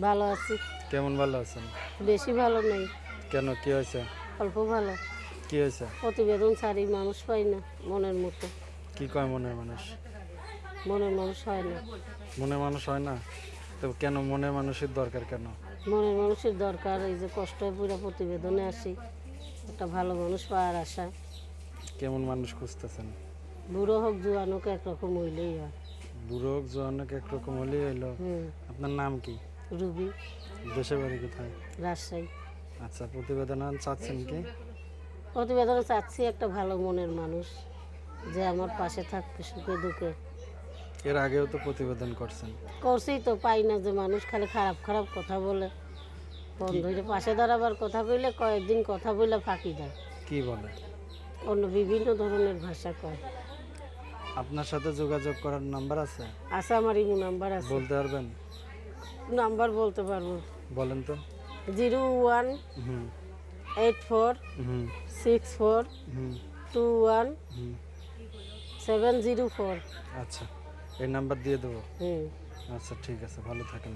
ভালো আছি। কেমন ভালো আছেন? বেশি ভালো নেই। কেন কি হয়েছে? অল্প ভালো। কি হয়েছে? প্রতিবেদন ছাড়ি মানুষ পাই না মনের মতো। কি কয় মনের মানুষ? মনের মানুষ হয় না। মনের মানুষ হয় না? তো কেন মনের মানুষের দরকার কেন? মনের মানুষের দরকার এই যে কষ্ট পুরো প্রতিবেদনে আসি। একটা ভালো মানুষ পাওয়ার আশা। কেমন মানুষ খুঁজতেছেন? বুড়ো হোক জোয়ান হোক একরকম হইলেই হয়। বুড়ো হোক জোয়ানক একরকম হলেই হইল। আপনার নাম কি? রুবি। দেশের বাড়ি কোথায়? রাজশাহী। আচ্ছা প্রতিবেদন চাচ্ছেন কি? প্রতিবেদন চাচ্ছি একটা ভালো মনের মানুষ যে আমার পাশে থাকবে সুখে দুঃখে। এর আগেও তো প্রতিবেদন করছেন। করছি তো পাই না যে মানুষ খালি খারাপ খারাপ কথা বলে। ফোন ধরে পাশে দাঁড়াবার কথা কইলে কয়েকদিন কথা বলে ফাঁকি দেয়। কি বলে? অন্য বিভিন্ন ধরনের ভাষা কয়। আপনার সাথে যোগাযোগ করার নাম্বার আছে? আছে আমার ইমো নাম্বার আছে। বলতে পারবেন? নাম্বার বলতে পারব। বলেন তো। Zero one eight four six four two one seven zero four. আচ্ছা এই নাম্বার দিয়ে দেবো? আচ্ছা ঠিক আছে ভালো থাকেন।